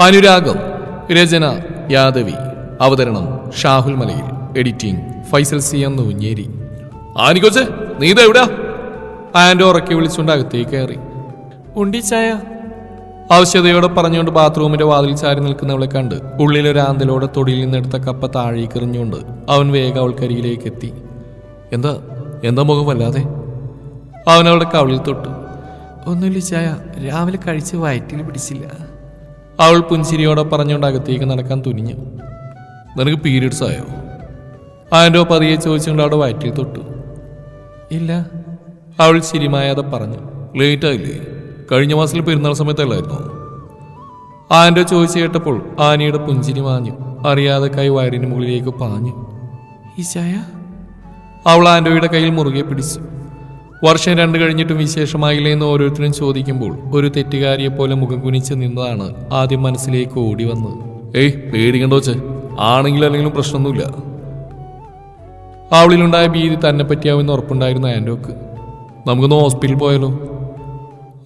അനുരാഗം രചന യാദവി അവതരണം ഷാഹുൽ മലയിൽ എഡിറ്റിംഗ് ഫൈസൽ സി എന്ന് ഉഞ്ഞേരി ആനിക്കൊച്ചെ നീ ഇതെവിടാ ആൻഡ് ഉറക്കി വിളിച്ചുകൊണ്ട് അകത്തേക്ക് കയറി. ഉണ്ടിച്ചായ ചായ. ആവശ്യതയോടെ പറഞ്ഞുകൊണ്ട് ബാത്റൂമിന്റെ വാതിൽ ചാരി നിൽക്കുന്നവളെ കണ്ട് ഉള്ളിലൊരാന്തലോടെ തൊടിയിൽ നിന്നെടുത്ത കപ്പ താഴേക്ക് എറിഞ്ഞുകൊണ്ട് അവൻ വേഗം അവൾക്കരികിലേക്ക് എത്തി. എന്താ? എന്താ മുഖം വല്ലാതെ? അവനവളുടെ കവിളിൽ തൊട്ടു. ഒന്നുമില്ല ചായ രാവിലെ കഴിച്ച് വയറ്റിൽ പിടിച്ചില്ല. അവൾ പുഞ്ചിരിയോടെ പറഞ്ഞുകൊണ്ട് അകത്തേക്ക് നടക്കാൻ തുനിഞ്ഞു. നിനക്ക് പീരീഡ്സ് ആയോ? ആൻഡോ പതിയെ ചോദിച്ചുകൊണ്ട് അവിടെ വയറ്റിൽ തൊട്ടു. ഇല്ല. അവൾ ചിരിമായാതെ പറഞ്ഞു. ലേറ്റ് ആയില്ലേ? കഴിഞ്ഞ മാസത്തിൽ പെരുന്നാൾ സമയത്തല്ലായിരുന്നു? ആൻഡോ ചോദിച്ചു കേട്ടപ്പോൾ ആനയുടെ പുഞ്ചിരി മാഞ്ഞു. അറിയാതെ കൈ വയറിന് മുകളിലേക്ക് പാഞ്ഞു. ഈശായ. അവൾ ആൻഡോയുടെ കയ്യിൽ മുറുകെ പിടിച്ചു. വർഷം രണ്ട് കഴിഞ്ഞിട്ടും വിശേഷമായില്ലേ എന്ന് ഓരോരുത്തരും ചോദിക്കുമ്പോൾ ഒരു തെറ്റുകാരിയെ പോലെ മുഖം കുനിച്ച് നിന്നതാണ് ആദ്യം മനസ്സിലേക്ക് ഓടി വന്നത്. ഏയ് പേടിക്കണ്ടോച്ച് ആണെങ്കിലും അല്ലെങ്കിലും പ്രശ്നമൊന്നുമില്ല. അവളിലുണ്ടായ ഭീതി തന്നെ പറ്റിയാവുമെന്ന് ഉറപ്പുണ്ടായിരുന്നു ആൻഡോക്ക് നമുക്കൊന്ന് ഹോസ്പിറ്റലിൽ പോയാലോ?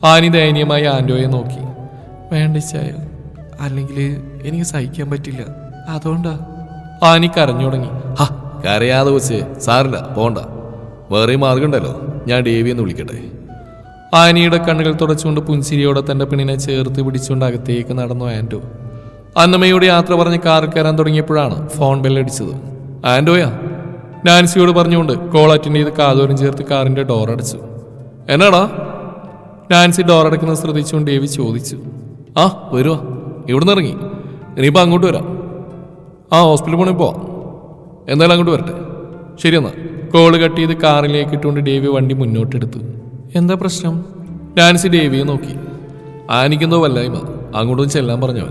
ആനി ദയനീയമായി ആൻഡോയെ നോക്കി. വേണ്ട ചായ അല്ലെങ്കിൽ എനിക്ക് സഹിക്കാൻ പറ്റില്ല. അതുകൊണ്ടാ. ആനി കരഞ്ഞു തുടങ്ങി. ഹാ കരയാതെ വെച്ച് സാറില്ല പോണ്ട. വേറെ മാർഗമുണ്ടല്ലോ ഞാൻ ഡേവി എന്ന് വിളിക്കട്ടെ. ആനിയുടെ കണ്ണുകൾ തുടച്ചുകൊണ്ട് പുൻസിരിയോടെ തന്റെ പെണ്ണിനെ ചേർത്ത് പിടിച്ചുകൊണ്ട് അകത്തേക്ക് നടന്നു ആൻഡോ അന്നമ്മയോട് യാത്ര പറഞ്ഞ് കാറിൽ കയറാൻ തുടങ്ങിയപ്പോഴാണ് ഫോൺ ബെല്ലടിച്ചത് ആൻഡോയാ നാൻസിയോട് പറഞ്ഞുകൊണ്ട് കോൾ അറ്റൻഡ് ചെയ്ത് കാതോരം ചേർത്ത് കാറിന്റെ ഡോർ അടച്ചു. എന്നാടാ? നാൻസി ഡോർ അടക്കുന്നത് ശ്രദ്ധിച്ചുകൊണ്ട് ഡേവി ചോദിച്ചു. ആ വരുവാ. ഇവിടുന്ന് ഇറങ്ങി. ഇനിയിപ്പോൾ അങ്ങോട്ട് വരാം. ആ ഹോസ്പിറ്റലിൽ പോകണം പോവാം. എന്തായാലും അങ്ങോട്ട് വരട്ടെ. ശരി എന്നാ. കോൾ കട്ട് ചെയ്ത് കാറിലേക്ക് ഇട്ടുകൊണ്ട് ഡേവി വണ്ടി മുന്നോട്ടെടുത്തു. എന്താ പ്രശ്നം? നാൻസി ഡേവിയെ നോക്കി. ആനിക്കുന്നോ വല്ലായ്മ. അങ്ങോട്ടും ചെല്ലാൻ പറഞ്ഞവൻ.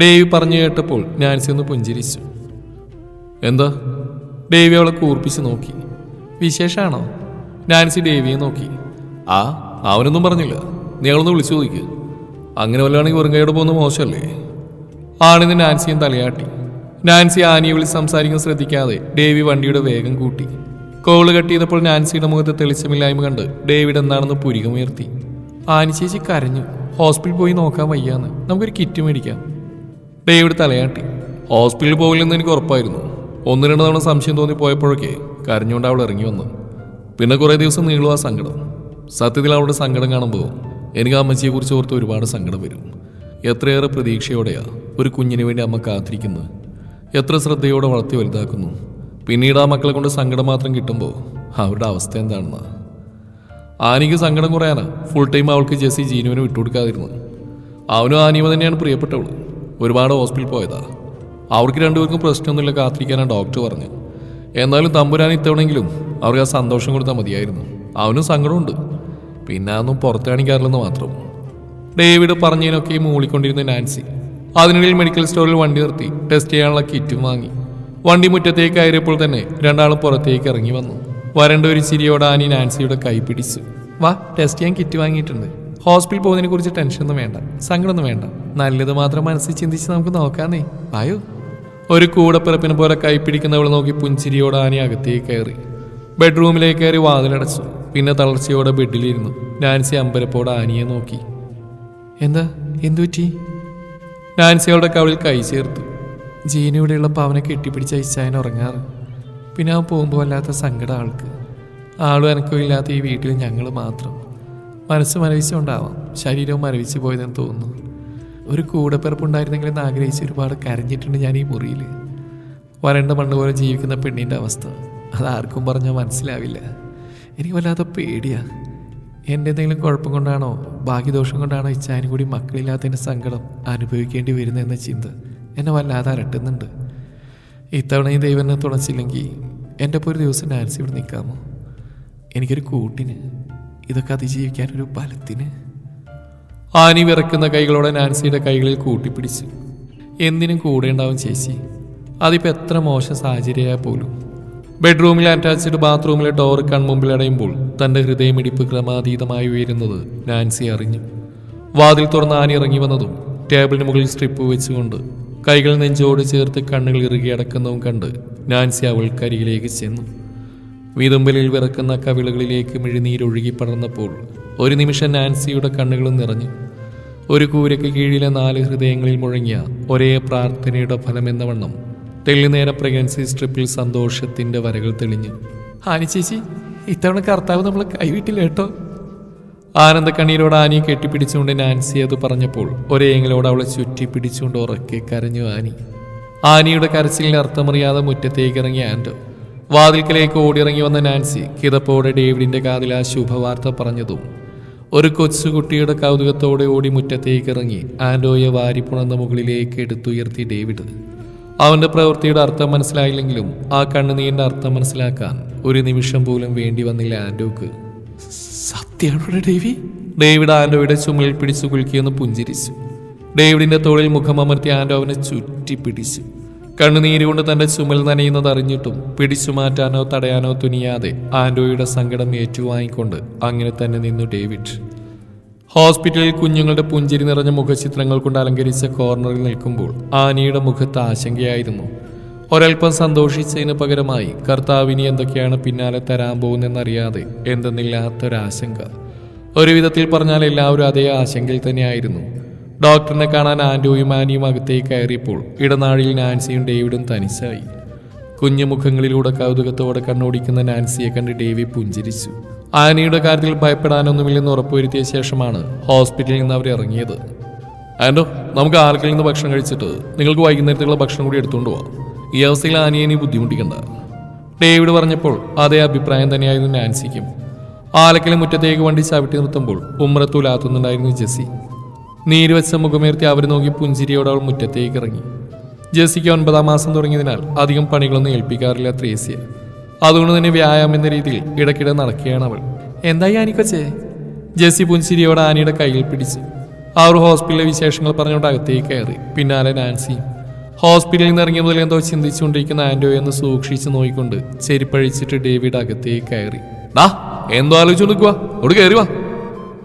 ഡേവി പറഞ്ഞു കേട്ടപ്പോൾ നാൻസി ഒന്ന് പുഞ്ചിരിച്ചു. എന്താ? ഡേവി അവളെ കൂർപ്പിച്ച് നോക്കി. വിശേഷാണോ? നാൻസി ഡേവിയെ നോക്കി. ആ അവനൊന്നും പറഞ്ഞില്ല. നീ അവളൊന്ന് വിളിച്ചു നോക്കി അങ്ങനെ വല്ലതാണെങ്കിൽ വെറും കൈയോട് പോകുന്ന മോശമല്ലേ? ആണിന്ന് നാൻസിയും തലയാട്ടി. നാൻസി ആനിയെ വിളിച്ച് സംസാരിക്കാൻ ശ്രദ്ധിക്കാതെ ഡേവി വണ്ടിയുടെ വേഗം കൂട്ടി. കോൾ കട്ട് നാൻസിയുടെ മുഖത്ത് തെളിച്ചമില്ലായ്മ കണ്ട് ഡേവിഡ് എന്താണെന്ന് പുരികമുയർത്തി ആനി ചേച്ചി കരഞ്ഞു. ഹോസ്പിറ്റലിൽ പോയി നോക്കാൻ വയ്യാന്ന്. നമുക്കൊരു കിറ്റ് മേടിക്കാം. ഡേവിഡ് തലയാട്ടി. ഹോസ്പിറ്റലിൽ പോകില്ലെന്ന് എനിക്ക് ഉറപ്പായിരുന്നു. ഒന്ന് രണ്ട് തവണ സംശയം തോന്നി പോയപ്പോഴൊക്കെ കരഞ്ഞുകൊണ്ട് അവൾ ഇറങ്ങി വന്നു. പിന്നെ കുറേ ദിവസം നീളും ആ സങ്കടം. സത്യത്തിൽ അവളുടെ സങ്കടം കാണുമ്പോൾ എനിക്ക് അമ്മച്ചിയെക്കുറിച്ച് ഓർത്ത് ഒരുപാട് സങ്കടം വരും. എത്രയേറെ പ്രതീക്ഷയോടെയാ ഒരു കുഞ്ഞിന് വേണ്ടി അമ്മ കാത്തിരിക്കുന്നത് എത്ര ശ്രദ്ധയോടെ വളർത്തി വലുതാക്കുന്നു. പിന്നീട് ആ മക്കളെ കൊണ്ട് സങ്കടം മാത്രം കിട്ടുമ്പോൾ അവരുടെ അവസ്ഥ എന്താണെന്ന്. ആനിക്ക് സങ്കടം കുറയാനാ. ഫുൾ ടൈം അവൾക്ക് ജെസ്സി ജീനുവിന് വിട്ടുകൊടുക്കാതിരുന്നു അവനും ആനിയമ തന്നെയാണ് പ്രിയപ്പെട്ടവൾ. ഒരുപാട് ഹോസ്പിറ്റലിൽ പോയതാ. അവർക്ക് രണ്ടുപേർക്കും പ്രശ്നമൊന്നുമില്ല കാത്തിരിക്കാനാണ് ഡോക്ടർ പറഞ്ഞു. എന്നാലും തമ്പുരാൻ ഇത്തവണെങ്കിലും അവർക്ക് ആ സന്തോഷം കൊടുത്താൽ മതിയായിരുന്നു. അവനും സങ്കടമുണ്ട്. പിന്നെ അതൊന്നും പുറത്ത് കാണിക്കാറില്ലെന്ന് മാത്രം. ഡേവിഡ് പറഞ്ഞതിനൊക്കെ മൂളിക്കൊണ്ടിരുന്ന നാൻസി അതിനിടയിൽ മെഡിക്കൽ സ്റ്റോറിൽ വണ്ടി നിർത്തി ടെസ്റ്റ് ചെയ്യാനുള്ള കിറ്റും വാങ്ങി. വണ്ടി മുറ്റത്തേക്ക് കയറിയപ്പോൾ തന്നെ രണ്ടാളും പുറത്തേക്ക് ഇറങ്ങി വന്നു. വരണ്ട ഒരു ചിരിയോടെ ആനി നാൻസിയുടെ കൈ പിടിച്ചു. വാ ടെസ്റ്റ് ചെയ്യാൻ കിറ്റ് വാങ്ങിയിട്ടുണ്ട്. ഹോസ്പിറ്റലിൽ പോകുന്നതിനെ കുറിച്ച് ടെൻഷനൊന്നും വേണ്ട സങ്കടമൊന്നും വേണ്ട. നല്ലത് മാത്രം മനസ്സിൽ ചിന്തിച്ച് നമുക്ക് നോക്കാന്നേ. വായോ. ഒരു കൂടപ്പിറപ്പിനെ പോലെ കൈ പിടിക്കുന്നവൾ നോക്കി പുഞ്ചിരിയോടെ ആനി അകത്തേക്ക് കയറി. ബെഡ്റൂമിലേക്ക് കയറി വാതിലടച്ചു. പിന്നെ തളർച്ചയോടെ ബെഡിലിരുന്നു നാൻസി അമ്പരപ്പോടെ ആനിയെ നോക്കി. എന്താ? എന്തു പറ്റി നാൻസി അവളുടെ കവിളിൽ കൈ ചേർത്തു. ജീന പാവനെ കെട്ടിപ്പിടിച്ച് അയച്ചായൻ ഉറങ്ങാറ്. പിന്നെ അവൻ പോകുമ്പോൾ അല്ലാത്ത സങ്കടം ആൾക്ക്. ആളും എനക്കും ഇല്ലാത്ത ഈ വീട്ടിൽ ഞങ്ങൾ മാത്രം. മനസ്സ് മരവിച്ചുകൊണ്ടാവാം. ശരീരവും മരവിച്ചു പോയതെന്ന് തോന്നുന്നു. ഒരു കൂടപ്പിറപ്പുണ്ടായിരുന്നെങ്കിലെന്ന് ആഗ്രഹിച്ച് ഒരുപാട് കരഞ്ഞിട്ടുണ്ട് ഞാൻ ഈ മുറിയിൽ വരണ്ട മണ്ണ് പോലെ ജീവിക്കുന്ന പെണ്ണിന്റെ അവസ്ഥ. അത് ആർക്കും പറഞ്ഞാൽ മനസ്സിലാവില്ല. എനിക്ക് വല്ലാത്ത പേടിയാ. എന്റെ എന്തെങ്കിലും കുഴപ്പം കൊണ്ടാണോ ഭാഗ്യദോഷം കൊണ്ടാണോ ഇച്ചാനും കൂടി മക്കളില്ലാത്തതിന്റെ സങ്കടം അനുഭവിക്കേണ്ടി വരുന്നതെന്ന ചിന്ത എന്നെ വല്ലാതെ അരട്ടുന്നുണ്ട് ഇത്തവണ ഈ ദൈവം എന്നെ തുണച്ചില്ലെങ്കിൽ എന്റെ ഒപ്പം ഒരു ദിവസം നാൻസി ഇവിടെ നിൽക്കാമോ? എനിക്കൊരു കൂട്ടിന് ഇതൊക്കെ അതിജീവിക്കാൻ ഒരു ബലത്തിന്. ആനി വിറക്കുന്ന കൈകളോടെ നാൻസിയുടെ കൈകളിൽ കൂട്ടിപ്പിടിച്ചു. എന്തിനും കൂടെ ഉണ്ടാവും ചേച്ചി. അതിപ്പോൾ എത്ര മോശം സാഹചര്യമായാൽ പോലും. ബെഡ്റൂമിൽ അറ്റാച്ച്ഡ് ബാത്റൂമിലെ ഡോർ കൺമുമ്പിൽ അടയുമ്പോൾ തന്റെ ഹൃദയമിടിപ്പ് ക്രമാതീതമായി ഉയരുന്നത് നാൻസി അറിഞ്ഞു. വാതിൽ തുറന്ന് ആന ഇറങ്ങി വന്നതും ടേബിളിന് മുകളിൽ സ്ട്രിപ്പ് വെച്ചുകൊണ്ട് കൈകൾ നെഞ്ചോട് ചേർത്ത് കണ്ണുകൾ ഇറുകി അടക്കുന്നതും കണ്ട് നാൻസി അവൾക്കരികിലേക്ക് ചെന്നു. വിതുമ്പലിൽ വിറക്കുന്ന കവിളുകളിലേക്ക് മിഴിനീരൊഴുകി പടർന്നപ്പോൾ ഒരു നിമിഷം നാൻസിയുടെ കണ്ണുകളും നിറഞ്ഞു. ഒരു കൂരയ്ക്ക് കീഴിലെ നാല് ഹൃദയങ്ങളിൽ മുഴങ്ങിയ ഒരേ പ്രാർത്ഥനയുടെ ഫലമെന്ന വണ്ണം തെള്ളിനേര പ്രഗ്നൻസി സ്ട്രിപ്പിൽ സന്തോഷത്തിന്റെ വരകൾ തെളിഞ്ഞു. ആനി ചേച്ചി ഇത്തവണ കർത്താവ് നമ്മളെ കൈവിട്ടില്ല കേട്ടോ. ആനന്ദ കണ്ണീരോട് ആനിയെ കെട്ടിപ്പിടിച്ചുകൊണ്ട് നാൻസി അത് പറഞ്ഞപ്പോൾ ഒരേങ്ങളോട് അവളെ ചുറ്റി പിടിച്ചുകൊണ്ട് ഉറക്കെ കരഞ്ഞു ആനി. ആനിയുടെ കരച്ചിലിന് അർത്ഥമറിയാതെ മുറ്റത്തേക്ക് ഇറങ്ങി ആൻഡോ. വാതിൽക്കലേക്ക് ഓടിയിറങ്ങി വന്ന നാൻസി കിതപ്പോടെ ഡേവിഡിന്റെ കാതിൽ ആ ശുഭവാർത്ത പറഞ്ഞതും ഒരു കൊച്ചുകുട്ടിയുടെ കൗതുകത്തോടെ ഓടി മുറ്റത്തേക്ക് ഇറങ്ങി ആൻഡോയെ വാരിപ്പുണർന്ന മുകളിലേക്ക് എടുത്തുയർത്തി ഡേവിഡ്. അവന്റെ പ്രവൃത്തിയുടെ അർത്ഥം മനസ്സിലായില്ലെങ്കിലും ആ കണ്ണുനീരിന്റെ അർത്ഥം മനസ്സിലാക്കാൻ ഒരു നിമിഷം പോലും വേണ്ടി വന്നില്ല ആൻഡോക്ക് സത്യമാണോ ഡേവി? ഡേവിഡ് ആൻഡോയുടെ ചുമലിൽ പിടിച്ചു കുലുക്കിയെന്ന് പുഞ്ചിരിച്ചു. ഡേവിഡിന്റെ തോളിൽ മുഖമമർത്തി ആൻഡോ അവനെ ചുറ്റി പിടിച്ചു. കണ്ണുനീര് കൊണ്ട് തന്റെ ചുമൽ നനയുന്നത് അറിഞ്ഞിട്ടും പിടിച്ചു മാറ്റാനോ തടയാനോ തുനിയാതെ ആൻഡോയുടെ സങ്കടം ഏറ്റുവാങ്ങിക്കൊണ്ട് അങ്ങനെ തന്നെ നിന്നു ഡേവിഡ്. ഹോസ്പിറ്റലിൽ കുഞ്ഞുങ്ങളുടെ പുഞ്ചിരി നിറഞ്ഞ മുഖചിത്രങ്ങൾ കൊണ്ട് അലങ്കരിച്ച കോർണറിൽ നിൽക്കുമ്പോൾ ആനിയുടെ മുഖത്ത് ആശങ്കയായിരുന്നു. ഒരൽപ്പം സന്തോഷിച്ചതിന് പകരമായി കർത്താവിനി എന്തൊക്കെയാണ് പിന്നാലെ തരാൻ പോകുന്നതെന്നറിയാതെ എന്തെന്നില്ലാത്തൊരാശങ്ക. ഒരു വിധത്തിൽ പറഞ്ഞാൽ എല്ലാവരും അതേ ആശങ്കയിൽ തന്നെയായിരുന്നു. ഡോക്ടറിനെ കാണാൻ ആൻഡോയും ആനിയും അകത്തേക്ക് കയറിയപ്പോൾ ഇടനാഴിയിൽ നാൻസിയും ഡേവിഡും തനിച്ചായി. കുഞ്ഞു മുഖങ്ങളിലൂടെ കൗതുകത്തോടെ കണ്ണോടിക്കുന്ന നാൻസിയെ കണ്ട് ഡേവി പുഞ്ചിരിച്ചു. ആനിയുടെ കാര്യത്തിൽ ഭയപ്പെടാനൊന്നുമില്ലെന്ന് ഉറപ്പുവരുത്തിയ ശേഷമാണ് ഹോസ്പിറ്റലിൽ നിന്ന് അവർ ഇറങ്ങിയത്. ആൻഡോ നമുക്ക് ആർക്കിൽ നിന്ന് ഭക്ഷണം കഴിച്ചിട്ട് നിങ്ങൾക്ക് വൈകുന്നേരത്തേക്കുള്ള ഭക്ഷണം കൂടി എടുത്തുകൊണ്ട് പോവാം. ഈ അവസ്ഥയിൽ ആനയെ നീ ബുദ്ധിമുട്ടിക്കണ്ട. ഡേവിഡ് പറഞ്ഞപ്പോൾ അതേ അഭിപ്രായം തന്നെയായിരുന്നു നാൻസിക്കും. ആലക്കലെ മുറ്റത്തേക്ക് വണ്ടി ചവിട്ടി നിർത്തുമ്പോൾ ഉമ്മറത്തൂലാത്തുന്നുണ്ടായിരുന്നു ജെസ്സി. നീര് വെച്ച മുഖമേർത്തി അവർ നോക്കി പുഞ്ചിരിയോടെ അവൾ മുറ്റത്തേക്ക് ഇറങ്ങി. ജെസ്സിക്ക് ഒൻപതാം മാസം തുടങ്ങിയതിനാൽ അധികം പണികളൊന്നും ഏൽപ്പിക്കാറില്ല ത്രേസ്യ. അതുകൊണ്ട് തന്നെ വ്യായാമം എന്ന രീതിയിൽ ഇടയ്ക്കിടെ നടക്കുകയാണ് അവൾ. എന്തായി ആനിക്കൊച്ചേ? ജെസ്സി പുൻസിരിയോട് ആനിയുടെ കയ്യിൽ പിടിച്ച് അവർ ഹോസ്പിറ്റലിലെ വിശേഷങ്ങൾ പറഞ്ഞുകൊണ്ട് അകത്തേക്ക് കയറി. പിന്നാലെ നാൻസി. ഹോസ്പിറ്റലിൽ നിന്ന് ഇറങ്ങിയ മുതൽ എന്തോ ചിന്തിച്ചുകൊണ്ടിരിക്കുന്ന ആൻഡോ എന്ന് സൂക്ഷിച്ച് നോക്കിക്കൊണ്ട് ചെരിപ്പഴിച്ചിട്ട് ഡേവിഡ് അകത്തേക്ക് കയറി. ഡാ എന്തോ ആലോചിച്ചു നിൽക്കുക അവിടെ കയറി വാ.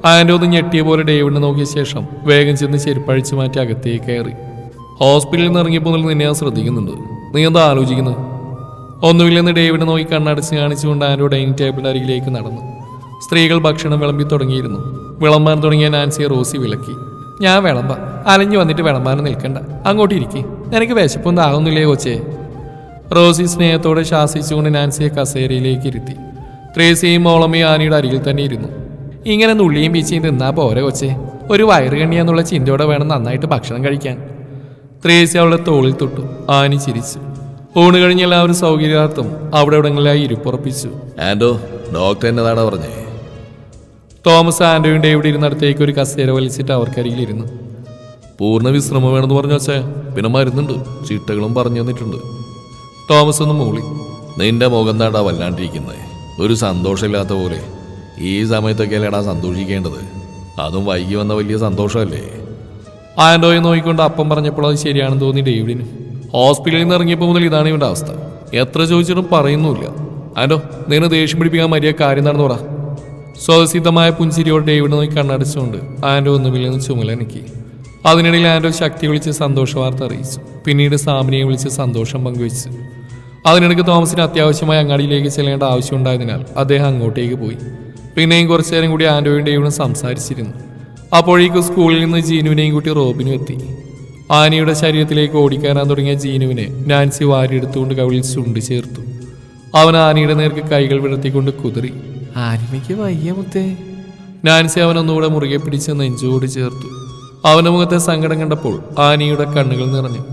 ആൻഡോ ഒന്ന് ഞെട്ടിയ പോലെ ഡേവിഡിനെ നോക്കിയ ശേഷം വേഗം ചെന്ന് ചെരുപ്പഴിച്ച് മാറ്റി അകത്തേക്ക് കയറി. ഹോസ്പിറ്റലിൽ നിന്ന് ഇറങ്ങിയപ്പോൾ നിന്നെ ഞാൻ ശ്രദ്ധിക്കുന്നുണ്ട്. നീ എന്താ ആലോചിക്കുന്നത് ഒന്നുമില്ലെന്ന് ഡേവിഡ് നോക്കി കണ്ണടച്ച് കാണിച്ചുകൊണ്ട് ആരോ ഡൈനിങ് ടേബിളിന്റെ അരികിലേക്ക് നടന്നു. സ്ത്രീകൾ ഭക്ഷണം വിളമ്പി തുടങ്ങിയിരുന്നു. വിളമ്പാൻ തുടങ്ങിയ നാൻസിയെ റോസി വിലക്കി. ഞാൻ വിളമ്പ. അലഞ്ഞു വന്നിട്ട് വിളമ്പാനും നിൽക്കണ്ട. അങ്ങോട്ട് ഇരിക്കി. നിനക്ക് വിശപ്പൊന്നും ആകുന്നില്ലേ കൊച്ചേ? റോസി സ്നേഹത്തോടെ ശാസിച്ചുകൊണ്ട് നാൻസിയെ കസേരയിലേക്ക് ഇരുത്തി. ത്രേസിയും മോളമ്മയും ആനയുടെ അരികിൽ തന്നെ ഇരുന്നു. ഇങ്ങനെ നുള്ളിയും പീച്ചയും തിന്നാ പോരെ കൊച്ചേ. ഒരു വയറ് എന്നുള്ള ചിന്തയോടെ വേണം നന്നായിട്ട് ഭക്ഷണം കഴിക്കാൻ. ത്രേസി അവളുടെ തോളിൽ തൊട്ടു. ആനി ചിരിച്ചു. ഊണ് കഴിഞ്ഞ എല്ലാവരും സൗകര്യാർത്ഥം അവിടെ ഇവിടങ്ങളിലായി ഇരിപ്പുറപ്പിച്ചു. ആൻഡോ ഡോക്ടർ എന്നതാണ് പറഞ്ഞേ? തോമസ് ആൻഡോയും ഡേവിഡ് ഇരുന്നിടത്തേക്ക് ഒരു കസേര വലിച്ചിട്ട് അവർക്കരികിലിരുന്നു പൂർണ വിശ്രമം വേണമെന്ന് പറഞ്ഞു വെച്ചാൽ പിന്നെ മരുന്നുണ്ട്. ചിട്ടകളും പറഞ്ഞു തന്നിട്ടുണ്ട്. തോമസ് ഒന്ന് മൂളി. നിന്റെ മുഖം താടാ വല്ലാണ്ടിരിക്കുന്നത് ഒരു സന്തോഷമില്ലാത്ത പോലെ. ഈ സമയത്തൊക്കെ അല്ലേടാ സന്തോഷിക്കേണ്ടത്. അതും വൈകി വന്ന വലിയ സന്തോഷമല്ലേ? ആൻഡോയെ നോക്കിക്കൊണ്ട് അപ്പം പറഞ്ഞപ്പോൾ അത് ശരിയാണെന്ന് തോന്നി ഡേവിഡിന്. ഹോസ്പിറ്റലിൽ നിന്ന് ഇറങ്ങിയപ്പോൾ മുതൽ ഇതാണ് ഇവന്റെ അവസ്ഥ. എത്ര ചോദിച്ചിട്ടും പറയുന്നുമില്ല. ആൻഡോ നിന്നെ ദേഷ്യം പിടിപ്പിക്കാൻ മര്യാദ കാര്യം നടന്നു പറ. സ്വതസിദ്ധമായ പുഞ്ചിരിയോട് ഡേവിഡ് നോക്കി കണ്ണടച്ചുകൊണ്ട് ആൻഡോ ഒന്നുമില്ലെന്ന് എനിക്ക് അതിനിടയിൽ ആൻഡോ ശക്തി വിളിച്ച് സന്തോഷ വാർത്ത അറിയിച്ചു. പിന്നീട് സാമിനിയെ വിളിച്ച് സന്തോഷം പങ്കുവച്ചു. അതിനിടയ്ക്ക് തോമസിന് അത്യാവശ്യമായി അങ്ങാടിയിലേക്ക് ചെല്ലേണ്ട ആവശ്യമുണ്ടായതിനാൽ അദ്ദേഹം അങ്ങോട്ടേക്ക് പോയി. പിന്നെയും കുറച്ചു നേരം കൂടി ആൻഡോയും ഡേവിഡും സംസാരിച്ചിരുന്നു. അപ്പോഴേക്കും സ്കൂളിൽ നിന്ന് ജീനുവിനെയും കൂട്ടി റോബിനും എത്തി. ആനയുടെ ശരീരത്തിലേക്ക് ഓടിക്കയറാൻ തുടങ്ങിയ ജീനുവിനെ നാൻസി വാരിയെടുത്തുകൊണ്ട് കവിളിൽ ചുണ്ട് ചേർത്തു. അവൻ ആനയുടെ നേർക്ക് കൈകൾ വിടർത്തിക്കൊണ്ട് കുതിറി ആനിമയ്ക്ക് വയ്യ മുത്തേ. നാൻസി അവനൊന്നുകൂടെ മുറുകെ പിടിച്ച് നെഞ്ചോട് ചേർത്തു. അവന്റെ മുഖത്തെ സങ്കടം കണ്ടപ്പോൾ ആനയുടെ കണ്ണുകൾ നിറഞ്ഞു.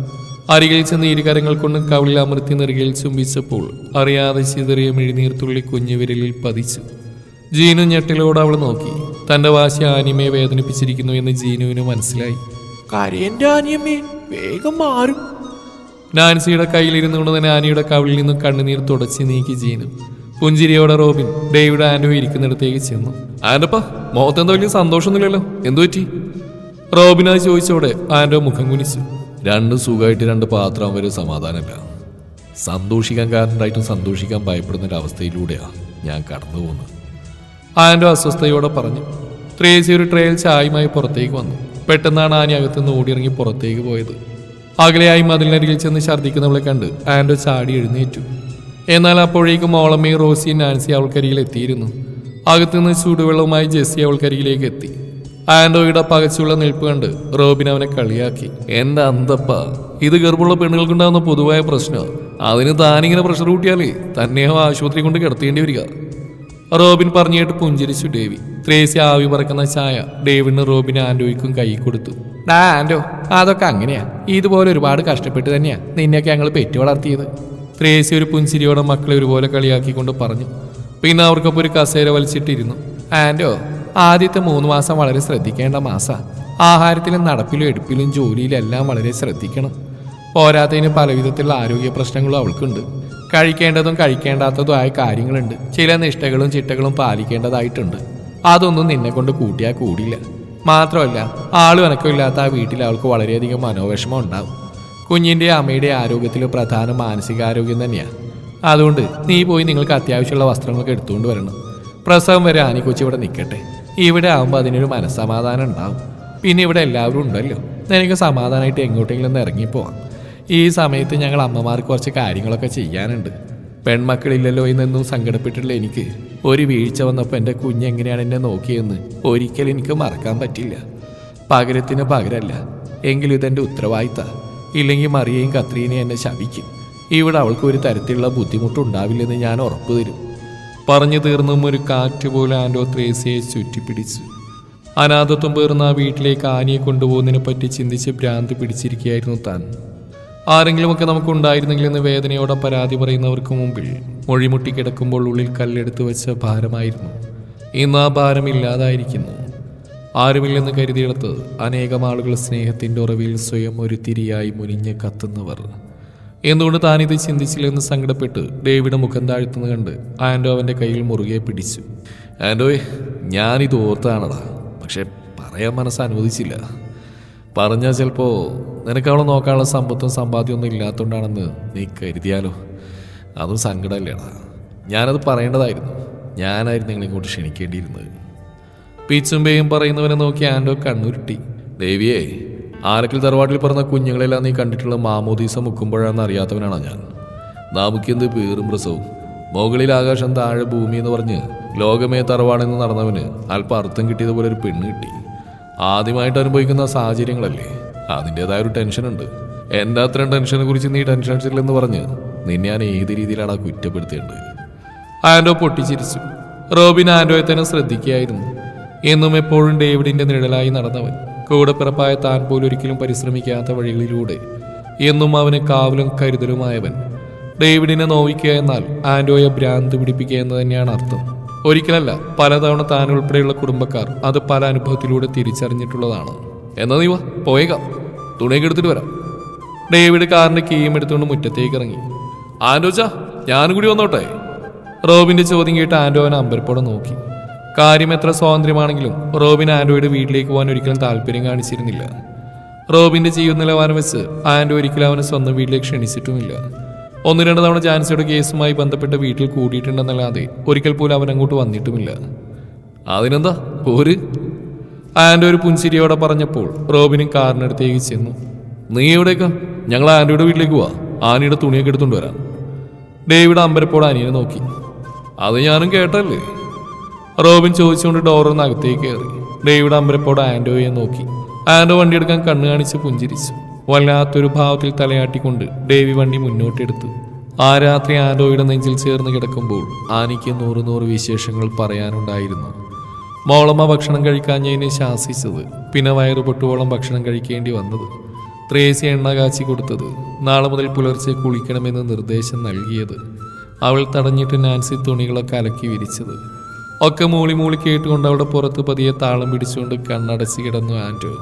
അരികിൽ ചെന്ന് ഇരുകരങ്ങൾ കൊണ്ട് കവിളിൽ അമർത്തി നെറുകയിൽ ചുംബിച്ചപ്പോൾ അറിയാതെ ചിതറിയ മിഴിനീർത്തുള്ളി കുഞ്ഞുവിരലിൽ പതിച്ചു. ജീനു ഞെട്ടിലോട് അവൾ നോക്കി. തന്റെ വാശി ആനിമയെ വേദനിപ്പിച്ചിരിക്കുന്നു എന്ന് ജീനുവിന് മനസ്സിലായി. കരയന്റെ ആനിയമ്മേ വേഗം മാറും. നാൻസിയുടെ കയ്യിലിരുന്നു കൊണ്ട് തന്നെ ആനിയുടെ കവിളിൽ നിന്നും കണ്ണുനീർ തുടച്ച് നീക്കി ജീനു പുഞ്ചിരിയോടെ റോബിൻ ഡേവിഡ് ആൻഡോ ഇരിക്കുന്നിടത്തേക്ക് ചെന്നു. ആൻഡപ്പ മുഖത്തെന്തോ വലിയ സന്തോഷമൊന്നുമില്ലല്ലോ. എന്തു പറ്റി? റോബിനായി ചോദിച്ചോടെ ആൻഡോ മുഖം കുനിച്ചു. രണ്ട് സുഖമായിട്ട് രണ്ട് പാത്രം വരെ സമാധാനമില്ല. സന്തോഷിക്കാൻ കാരണമായിട്ടും സന്തോഷിക്കാൻ ഭയപ്പെടുന്ന ഒരു അവസ്ഥയിലൂടെയാ ഞാൻ കടന്നു പോകുന്നത്. ആൻഡോ അസ്വസ്ഥയോടെ പറഞ്ഞു ത്രേസി ഒരു ട്രെയിൽ ചായയുമായി പുറത്തേക്ക് വന്നു. പെട്ടെന്നാണ് ആനി അകത്തുനിന്ന് ഓടിയിറങ്ങി പുറത്തേക്ക് പോയത്. അകലെയായി മതിലിനരികിൽ ചെന്ന് ഛർദ്ദിക്കുന്നവളെ കണ്ട് ആൻഡോ ചാടി എഴുന്നേറ്റു. എന്നാൽ അപ്പോഴേക്കും മോളമ്മയും റോസിയും നാൻസി അവൾക്കരികിൽ എത്തിയിരുന്നു. അകത്തുനിന്ന് ചൂടുവെള്ളവുമായി ജെസ്സി അവൾക്കരികിലേക്ക് എത്തി. ആൻഡോയുടെ പകച്ചുള്ള നിൽപ്പ് കണ്ട് റോബിൻ അവനെ കളിയാക്കി. എന്റെ അന്തപ്പ? ഇത് ഗർഭമുള്ള പെണ്ണുങ്ങൾക്കുണ്ടാകുന്ന പൊതുവായ പ്രശ്നം. അതിന് താനിങ്ങനെ പ്രഷർ കൂട്ടിയാലേ തന്നെയോ ആശുപത്രി കൊണ്ട് കിടത്തേണ്ടി വരിക. റോബിൻ പറഞ്ഞിട്ട് പുഞ്ചിരിച്ചു ഡേവി. ത്രേസി ആവി പറക്കുന്ന ചായ ഡേവിഡിന് റോബിന് ആൻഡോയ്ക്കും കൈ കൊടുത്തു. ഡാ ആൻഡോ അതൊക്കെ അങ്ങനെയാ. ഇതുപോലെ ഒരുപാട് കഷ്ടപ്പെട്ട് തന്നെയാ നിന്നെയൊക്കെ ഞങ്ങൾ പെറ്റി വളർത്തിയത്. ത്രേസി ഒരു പുഞ്ചിരിയോടെ മക്കളെ ഒരുപോലെ കളിയാക്കിക്കൊണ്ട് പറഞ്ഞു. പിന്നെ അവർക്കൊപ്പം ഒരു കസേര വലിച്ചിട്ടിരുന്നു. ആൻഡോ ആദ്യത്തെ മൂന്ന് മാസം വളരെ ശ്രദ്ധിക്കേണ്ട മാസ. ആഹാരത്തിലും നടപ്പിലും എടുപ്പിലും ജോലിയിലും എല്ലാം വളരെ ശ്രദ്ധിക്കണം. പോരാത്തതിന് പലവിധത്തിലുള്ള ആരോഗ്യ പ്രശ്നങ്ങളും അവൾക്കുണ്ട്. കഴിക്കേണ്ടതും കഴിക്കേണ്ടാത്തതും ആയ കാര്യങ്ങളുണ്ട്. ചില നിഷ്ഠകളും ചിട്ടകളും പാലിക്കേണ്ടതായിട്ടുണ്ട്. അതൊന്നും നിന്നെ കൊണ്ട് കൂട്ടിയാൽ കൂടിയില്ല. മാത്രമല്ല ആളും അനക്കമില്ലാത്ത ആ വീട്ടിൽ അവൾക്ക് വളരെയധികം മനോവിഷമം ഉണ്ടാവും. കുഞ്ഞിന്റെ അമ്മയുടെ ആരോഗ്യത്തിൽ പ്രധാന മാനസികാരോഗ്യം തന്നെയാണ് അതുകൊണ്ട് നീ പോയി നിങ്ങൾക്ക് അത്യാവശ്യമുള്ള വസ്ത്രങ്ങളൊക്കെ എടുത്തുകൊണ്ട് വരണം. പ്രസവം വരെ ആനിക്കൊച്ചി ഇവിടെ നിൽക്കട്ടെ. ഇവിടെ ആകുമ്പോൾ അതിനൊരു മനസ്സമാധാനം ഉണ്ടാവും. പിന്നെ ഇവിടെ എല്ലാവരും ഉണ്ടല്ലോ. നിനക്ക് സമാധാനമായിട്ട് എങ്ങോട്ടെങ്കിലും ഒന്ന് ഇറങ്ങിപ്പോവാം. ഈ സമയത്ത് ഞങ്ങൾ അമ്മമാർക്ക് കുറച്ച് കാര്യങ്ങളൊക്കെ ചെയ്യാനുണ്ട്. പെൺമക്കളില്ലല്ലോ എന്നെന്നും സങ്കടപ്പെട്ടിട്ടുള്ള എനിക്ക്. ഒരു വീഴ്ച വന്നപ്പോൾ എന്റെ കുഞ്ഞെങ്ങനെയാണ് എന്നെ നോക്കിയെന്ന് ഒരിക്കലും എനിക്ക് മറക്കാൻ പറ്റില്ല. പകരത്തിന് പകരല്ല. എങ്കിലും ഇതെന്റെ ഉത്തരവാദിത്ത. ഇല്ലെങ്കിൽ മറിയയും കത്രീനെയും എന്നെ ശപിക്കും. ഇവിടെ അവൾക്ക് ഒരു തരത്തിലുള്ള ബുദ്ധിമുട്ടുണ്ടാവില്ലെന്ന് ഞാൻ ഉറപ്പു തരും. പറഞ്ഞു തീർന്നും ഒരു കാറ്റ് പോലെ ആൻഡോ ത്രേസിയെ ചുറ്റിപ്പിടിച്ചു. അനാഥത്വം പേർന്ന ആ വീട്ടിലേക്ക് ആനയെ കൊണ്ടുപോകുന്നതിനെ പറ്റി ചിന്തിച്ച് ഭ്രാന്ത് പിടിച്ചിരിക്കുകയായിരുന്നു താൻ. ആരെങ്കിലുമൊക്കെ നമുക്ക് ഉണ്ടായിരുന്നെങ്കിൽ എന്ന് വേദനയോടെ പരാതി പറയുന്നവർക്ക് മുമ്പിൽ മൊഴിമുട്ടി കിടക്കുമ്പോൾ ഉള്ളിൽ കല്ലെടുത്ത് വെച്ച ഭാരമായിരുന്നു. ഇന്ന് ആ ഭാരം ഇല്ലാതായിരിക്കുന്നു. ആരുമില്ലെന്ന് കരുതിയെടുത്ത് അനേകം ആളുകൾ സ്നേഹത്തിന്റെ ഉറവിൽ സ്വയം ഒരു തിരിയായി മുനിഞ്ഞ് കത്തുന്നവർ. എന്തുകൊണ്ട് താനിത് ചിന്തിച്ചില്ലെന്ന് സങ്കടപ്പെട്ട് ഡേവിഡ് മുഖം താഴ്ത്തുന്ന കണ്ട് ആൻഡോ അവന്റെ കയ്യിൽ മുറുകെ പിടിച്ചു. ആൻഡോയ് ഞാനിത് ഓർത്താണടാ. പക്ഷെ പറയാൻ മനസ്സ് അനുവദിച്ചില്ല. പറഞ്ഞാൽ ചിലപ്പോൾ നിനക്ക് അവളെ നോക്കാനുള്ള സമ്പത്തും സമ്പാദ്യമൊന്നും ഇല്ലാത്തതുകൊണ്ടാണെന്ന് നീ കരുതിയാലോ? അതും സങ്കടമല്ലേടാ. ഞാനത് പറയേണ്ടതായിരുന്നു. ഞാനായിരുന്നു നിങ്ങളിങ്ങോട്ട് ക്ഷണിക്കേണ്ടിയിരുന്നത്. പിച്ചുമ്പയും പറയുന്നവനെ നോക്കി ആൻഡോ കണ്ണുരുട്ടി. ദേവിയെ ആരക്കിൽ തറവാട്ടിൽ പറഞ്ഞ കുഞ്ഞുങ്ങളെല്ലാം നീ കണ്ടിട്ടുള്ള മാമോദീസ മുക്കുമ്പോഴാണെന്ന് അറിയാത്തവനാണ് ഞാൻ? നമുക്കെന്ത് പേറും പ്രസവും. മുകളിൽ ആകാശം താഴെ ഭൂമി എന്ന് പറഞ്ഞ് ലോകമേ തറവാടെന്ന് നടന്നവന് അല്പം അർത്ഥം കിട്ടിയതുപോലെ ഒരു പെണ്ണ് കിട്ടി. ആദ്യമായിട്ട് അനുഭവിക്കുന്ന സാഹചര്യങ്ങളല്ലേ? അതിന്റെതായ ഒരു ടെൻഷനുണ്ട്. എന്റെ അത്രയും ടെൻഷനെ കുറിച്ച് നീ ടെൻഷൻ അടിച്ചിട്ടില്ലെന്ന് പറഞ്ഞ് നിന്നെ ഞാൻ ഏത് രീതിയിലാണ് കുറ്റപ്പെടുത്തേണ്ടത്? ആൻഡോ പൊട്ടിച്ചിരിച്ചു. റോബിൻ ആൻഡോയെ തന്നെ ശ്രദ്ധിക്കുകയായിരുന്നു. എന്നും എപ്പോഴും ഡേവിഡിന്റെ നിഴലായി നടന്നവൻ. കൂടെ പിറപ്പായ താൻ പോലും ഒരിക്കലും പരിശ്രമിക്കാത്ത വഴികളിലൂടെ എന്നും അവന് കാവലും കരുതലുമായവൻ. ഡേവിഡിനെ നോവിക്കുക എന്നാൽ ആൻഡോയെ ഭ്രാന്ത് പിടിപ്പിക്കുക എന്ന് തന്നെയാണ് അർത്ഥം. ഒരിക്കലല്ല പലതവണ താൻ ഉൾപ്പെടെയുള്ള കുടുംബക്കാർ അത് പല അനുഭവത്തിലൂടെ തിരിച്ചറിഞ്ഞിട്ടുള്ളതാണ്. എന്നാ നീ വാ പോയേക്കാം. തുണിയൊക്കെ എടുത്തിട്ട് വരാം. ഡേവിഡ് കാറിന്റെ കീയും എടുത്തുകൊണ്ട് മുറ്റത്തേക്ക് ഇറങ്ങി. ആൻഡോച്ച ഞാനും കൂടി വന്നോട്ടെ? റോബിന്റെ ചോദ്യം കേട്ട് ആൻഡോ അവൻ അമ്പരപ്പോടെ നോക്കി. കാര്യം എത്ര സ്വാതന്ത്ര്യമാണെങ്കിലും റോബിൻ ആൻഡോയുടെ വീട്ടിലേക്ക് പോകാൻ ഒരിക്കലും താല്പര്യം കാണിച്ചിരുന്നില്ല. റോബിന്റെ ജീവിത നിലവാരം വെച്ച് ആൻഡോ ഒരിക്കലും അവനെ സ്വന്തം വീട്ടിലേക്ക് ക്ഷണിച്ചിട്ടുമില്ല. ഒന്ന് രണ്ട് തവണ ജാൻസിയുടെ കേസുമായി ബന്ധപ്പെട്ട് വീട്ടിൽ കൂടിയിട്ടുണ്ടെന്നല്ലാതെ ഒരിക്കൽ പോലും അവൻ അങ്ങോട്ട് വന്നിട്ടുമില്ല. അതിനെന്താ? പോര്. ആന്റെ ഒരു പുഞ്ചിരിയോടെ പറഞ്ഞപ്പോൾ റോബിനും കാറിനടുത്തേക്ക് ചെന്നു. നീ എവിടേക്കാ? ഞങ്ങൾ ആന്റിയുടെ വീട്ടിലേക്ക് പോവാ. ആനയുടെ തുണിയൊക്കെ എടുത്തുകൊണ്ട് വരാം. ഡേവിഡ് അമ്പരപ്പോടെ അനിയനെ നോക്കി. അത് ഞാനും കേട്ടല്ലേ? റോബിൻ ചോദിച്ചുകൊണ്ട് ഡോറിന്ന് അകത്തേക്ക് കയറി. ഡേവിഡ് അമ്പരപ്പോടെ ആൻഡോയെ നോക്കി. ആൻഡോ വണ്ടിയെടുക്കാൻ കണ്ണു കാണിച്ച് പുഞ്ചിരിച്ചു. വല്ലാത്തൊരു ഭാവത്തിൽ തലയാട്ടിക്കൊണ്ട് ഡേവി വണ്ടി മുന്നോട്ടെടുത്തു. ആ രാത്രി ആൻഡോയുടെ നെഞ്ചിൽ ചേർന്ന് കിടക്കുമ്പോൾ ആനിക്ക് നൂറ് നൂറ് വിശേഷങ്ങൾ പറയാനുണ്ടായിരുന്നു. മോളമ്മ ഭക്ഷണം കഴിക്കാഞ്ഞതിനെ ശാസിച്ചത് പിന്നെ വയറുപൊട്ടുവോളം ഭക്ഷണം കഴിക്കേണ്ടി വന്നത്. ത്രേസി എണ്ണ കാച്ചി കൊടുത്തത് നാളെ മുതൽ പുലർച്ചെ കുളിക്കണമെന്ന് നിർദ്ദേശം നൽകിയത്. അവൾ തടഞ്ഞിട്ട് നാൻസി തുണികളൊക്കെ അലക്കി വിരിച്ചത്. ഒക്കെ മൂളി മൂളി കേട്ടുകൊണ്ട് അവിടെ പുറത്ത് പതിയെ താളം പിടിച്ചുകൊണ്ട് കണ്ണടച്ച് കിടന്നു ആൻഡോ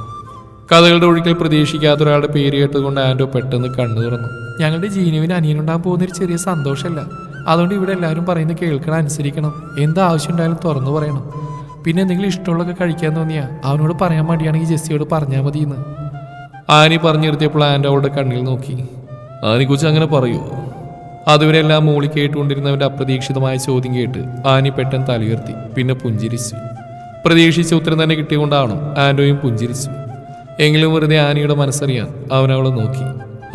കഥകളുടെ ഒഴുക്കിൽ പ്രതീക്ഷിക്കാത്ത ഒരാളുടെ പേര് കേട്ടുകൊണ്ട് ആൻഡോ പെട്ടെന്ന് കണ്ണു തുറന്നു. ഞങ്ങളുടെ ജീനുവിന് അനിയനുണ്ടാകാൻ പോകുന്ന ഒരു ചെറിയ സന്തോഷമല്ല. അതുകൊണ്ട് ഇവിടെ എല്ലാവരും പറയുന്നത് കേൾക്കണം അനുസരിക്കണം. എന്ത് ആവശ്യം ഉണ്ടായാലും തുറന്നു പറയണം. പിന്നെ എന്തെങ്കിലും ഇഷ്ടമുള്ളതൊക്കെ കഴിക്കാൻ തോന്നിയാ അവനോട് പറയാൻ മടിയാണെങ്കിൽ ജെസ്സിയോട് പറഞ്ഞാൽ മതി എന്ന് ആനി പറഞ്ഞു നിർത്തിയപ്പോൾ ആൻഡ് അവളുടെ കണ്ണിൽ നോക്കി. ആനിക്കുറിച്ച് അങ്ങനെ പറയൂ. അതുവരെ എല്ലാം മൂളി കേട്ടുകൊണ്ടിരുന്നവന്റെ അപ്രതീക്ഷിതമായ ചോദ്യം കേട്ട് ആനി പെട്ടെന്ന് തലയുയർത്തി. പിന്നെ പുഞ്ചിരിച്ചു. പ്രതീക്ഷിച്ച ഉത്തരം തന്നെ കിട്ടിയതുകൊണ്ടാണ് ആൻഡോയും പുഞ്ചിരിച്ചു. എങ്കിലും വെറുതെ ആനിയുടെ മനസ്സറിയാൻ അവൻ അവളെ നോക്കി.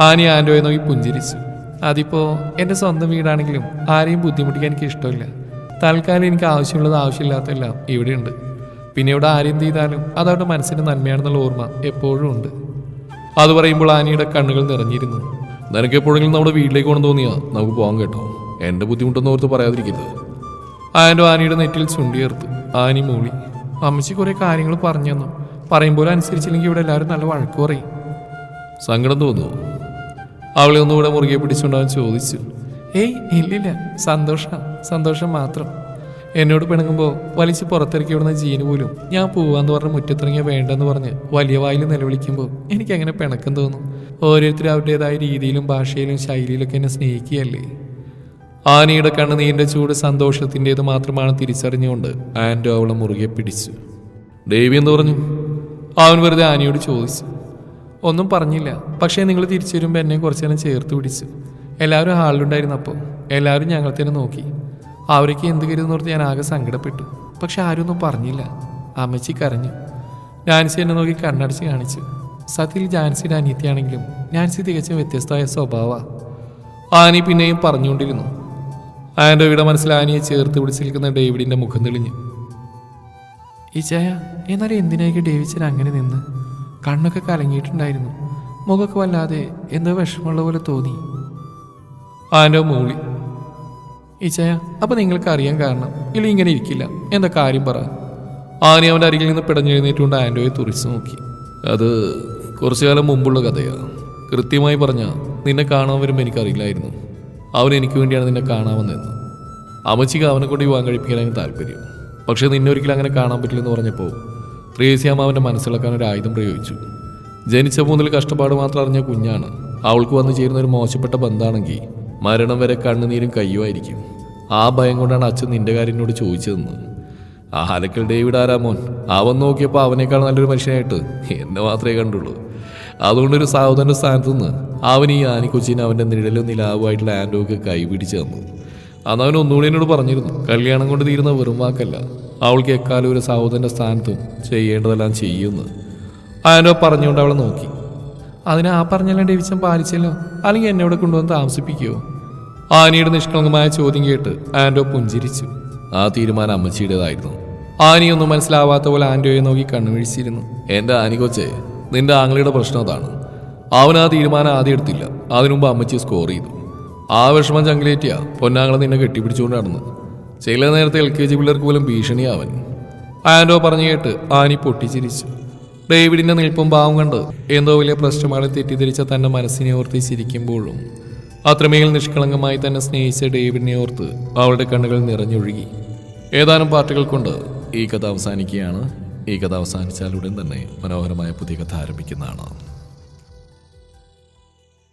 ആനി ആൻഡോയെ നോക്കി പുഞ്ചിരിച്ചു. അതിപ്പോ എന്റെ സ്വന്തം വീടാണെങ്കിലും ആരെയും ബുദ്ധിമുട്ടിക്കാൻ എനിക്ക് ഇഷ്ടമില്ല. തൽക്കാലം എനിക്ക് ആവശ്യമുള്ളത് ആവശ്യമില്ലാത്തതെല്ലാം ഇവിടെയുണ്ട്. പിന്നെ ഇവിടെ ആരെന്ത് ചെയ്താലും അതവരുടെ മനസ്സിന് നന്മയാണെന്നുള്ള ഓർമ്മ എപ്പോഴും ഉണ്ട്. അത് പറയുമ്പോൾ ആനിയുടെ കണ്ണുകൾ നിറഞ്ഞിരുന്നു. നിനക്ക് എപ്പോഴെങ്കിലും നമ്മുടെ വീട്ടിലേക്ക് കൊണ്ടു തോന്നിയാ നമുക്ക് പോകാൻ കേട്ടോ. എന്റെ ബുദ്ധിമുട്ടൊന്നും ഓർത്ത് പറയാതിരിക്കരുത്. ആൻഡോ ആനിയുടെ നെറ്റിൽ ചുണ്ടിയേർത്തു. ആനി മൂളി. അമ്മച്ചി കുറെ കാര്യങ്ങൾ പറഞ്ഞു തന്നു. പറയുമ്പോൾ അനുസരിച്ചില്ലെങ്കിൽ ഇവിടെ എല്ലാവരും നല്ല വഴക്ക് പറയും. സങ്കടം തോന്നുന്നു അവളെ ഒന്നുകൂടെ മുറുകെ പിടിച്ചുകൊണ്ട് അവൻ ചോദിച്ചു ഏയ് ഇല്ലില്ല സന്തോഷ സന്തോഷം മാത്രം. എന്നോട് പിണങ്ങുമ്പോൾ വലിച്ച് പുറത്തിറക്കി വിടുന്ന ജീന് പോലും ഞാൻ പോവാന്ന് പറഞ്ഞ് മുറ്റത്തിറങ്ങിയ വേണ്ടെന്ന് പറഞ്ഞ് വലിയ വായിൽ നിലവിളിക്കുമ്പോൾ എനിക്ക് അങ്ങനെ പിണക്കം തോന്നും. ഓരോരുത്തരും അവരുടേതായ രീതിയിലും ഭാഷയിലും ശൈലിയിലൊക്കെ എന്നെ സ്നേഹിക്കുകയല്ലേ? ആനയുടെ കണ്ണുനീരിന്റെ ചൂട് സന്തോഷത്തിന്റെത് മാത്രമാണ് തിരിച്ചറിഞ്ഞുകൊണ്ട് ആൻഡോ അവളെ മുറുകെ പിടിച്ചു. ദേവി എന്ന് പറഞ്ഞു? അവൻ വെറുതെ ആനയോട് ചോദിച്ചു. ഒന്നും പറഞ്ഞില്ല. പക്ഷേ നിങ്ങൾ തിരിച്ചു വരുമ്പോൾ എന്നെ കുറച്ച് നേരം ചേർത്ത് പിടിച്ചു. എല്ലാവരും ഹാളിലുണ്ടായിരുന്നപ്പോൾ എല്ലാവരും ഞങ്ങൾ തന്നെ നോക്കി. അവർക്ക് എന്ത് കരുതെന്നോർത്ത് ഞാൻ ആകെ സങ്കടപ്പെട്ടു. പക്ഷെ ആരും ഒന്നും പറഞ്ഞില്ല. അമ്മച്ചി കരഞ്ഞു. നാൻസി എന്നെ നോക്കി കണ്ണടച്ച് കാണിച്ചു. സത്യത്തിൽ ജാൻസിയുടെ അനിയത്തിയാണെങ്കിലും ജാൻസി തികച്ചും വ്യത്യസ്തമായ സ്വഭാവമാണ് ആനി പിന്നെയും പറഞ്ഞുകൊണ്ടിരുന്നു. ആൻഡോയുടെ മനസ്സിൽ ആനിയെ ചേർത്ത് പിടിച്ചിരിക്കുന്ന ഡേവിഡിന്റെ മുഖം തെളിഞ്ഞു. ഈച്ചായ എന്നാലും എന്തിനായിരിക്കും ഡേവിച്ചൻ അങ്ങനെ നിന്ന്? കണ്ണൊക്കെ കലങ്ങിയിട്ടുണ്ടായിരുന്നു. മുഖമൊക്കെ വല്ലാതെ എന്തോ വിഷമമുള്ള പോലെ തോന്നി. ആനോ മൂളി. ഈച്ചായ അപ്പൊ നിങ്ങൾക്ക് അറിയാൻ കാരണം. ഇല്ല ഇങ്ങനെ ഇരിക്കില്ല. എന്താ കാര്യം പറ. ആനി അവന്റെ അരികിൽ നിന്ന് പിടഞ്ഞെഴുന്നേറ്റുകൊണ്ട് ആൻഡോയെ തുറിച്ചു നോക്കി. അത് കുറച്ചു കാലം മുമ്പുള്ള കഥയാ. കൃത്യമായി പറഞ്ഞ നിന്നെ കാണാൻ വരുമ്പോൾ എനിക്കറിയില്ലായിരുന്നു. അവൻ എനിക്ക് വേണ്ടിയാണ് നിന്നെ കാണാമെന്ന് അമ്മച്ചിക്ക് അവനെ കൊണ്ട് വിവാഹം കഴിപ്പിക്കാനാണ് താല്പര്യം. പക്ഷെ നിന്നെ ഒരിക്കലും അങ്ങനെ കാണാൻ പറ്റില്ലെന്ന് പറഞ്ഞപ്പോൾ ത്രേസ്യാമ്മ അവന്റെ മനസ്സിലാക്കാൻ ഒരു ആയുധം പ്രയോഗിച്ചു. ജനിച്ച മുതൽ കഷ്ടപ്പാട് മാത്രം അറിഞ്ഞ കുഞ്ഞാണ്. അവൾക്ക് വന്നു ചേരുന്ന ഒരു മോശപ്പെട്ട ബന്ധാണെങ്കിൽ മരണം വരെ കണ്ണുനീരും കയ്യുമായിരിക്കും ആ ഭയം കൊണ്ടാണ് അച്ഛൻ നിന്റെ കാര്യം ചോദിച്ചതെന്ന്. ആ ഹലക്കൽ ഡേവിഡ് ആരാമോൻ അവൻ നോക്കിയപ്പോൾ അവനേക്കാൾ നല്ലൊരു മനുഷ്യനായിട്ട് എന്നെ മാത്രമേ കണ്ടുള്ളൂ. അതുകൊണ്ടൊരു സഹോദരന്റെ സ്ഥാനത്ത് നിന്ന് അവൻ ഈ ആനിക്കൊച്ചിന് അവന്റെ നിഴലും നിലാവുമായിട്ടുള്ള ആൻഡോക്ക് കൈപിടിച്ച് തന്നു. അന്ന് അവൻ ഒന്നുകൂടി എന്നോട് പറഞ്ഞിരുന്നു. കല്യാണം കൊണ്ട് തീരുന്ന വെറും വാക്കല്ല. അവൾക്ക് എക്കാലം ഒരു സഹോദരന്റെ സ്ഥാനത്തും ചെയ്യേണ്ടതെല്ലാം ചെയ്യുമെന്ന് ആൻഡോ പറഞ്ഞുകൊണ്ട് അവളെ നോക്കി. അതിനെ ആ പറഞ്ഞെല്ലാം ഡേവിച്ചൻ പാലിച്ചല്ലോ? അല്ലെങ്കിൽ എന്നെ ഇവിടെ കൊണ്ടുവന്ന് താമസിപ്പിക്കുമോ ആനിയുടെ നിഷ്കളങ്കമായ ചോദ്യം കേട്ട് ആൻഡോ പുഞ്ചിരിച്ചു. ആ തീരുമാനം അമ്മച്ചിയുടേതായിരുന്നു. ആനിയൊന്നും മനസ്സിലാവാത്ത പോലെ ആൻഡോയെ നോക്കി കണ്ണുവീഴ്ചിരുന്നു എന്റെ ആനി കൊച്ചേ നിന്റെ ആംഗ്ലയുടെ പ്രശ്നം അതാണ്. അവൻ ആ തീരുമാനം ആദ്യം എടുത്തില്ല. അതിനുമുമ്പ് അമ്മച്ചി സ്കോർ ചെയ്തു. ആ വിഷമം ചങ്കിലേറ്റിയാ പൊന്നാങ്ങളെ നിന്നെ കെട്ടിപ്പിടിച്ചുകൊണ്ട് നടന്നു. ചില നേരത്തെ എൽ കെ ജി പിള്ളേർക്ക് പോലും ഭീഷണിയാവൻ. ആൻഡോ പറഞ്ഞു കേട്ട് ആനി പൊട്ടിച്ചിരിച്ചു. ഡേവിഡിന്റെ നിൽപ്പും ഭാവം കണ്ട് എന്തോ വലിയ പ്രശ്നമാണ് തെറ്റിദ്ധരിച്ച തന്റെ മനസ്സിനെ ഓർത്ത് ചിരിക്കുമ്പോഴും അത്രമേൽ നിഷ്കളങ്കമായി തന്നെ സ്നേഹിച്ച ഡേവിഡിനെ ഓർത്ത് അവളുടെ കണ്ണുകൾ നിറഞ്ഞൊഴുകി. ഏതാനും പാർട്ടികൾ കൊണ്ട് ഈ കഥ അവസാനിക്കുകയാണ്. ഈ കഥ അവസാനിച്ചാലുടൻ തന്നെ മനോഹരമായ പുതിയ കഥ ആരംഭിക്കുന്നതാണ്.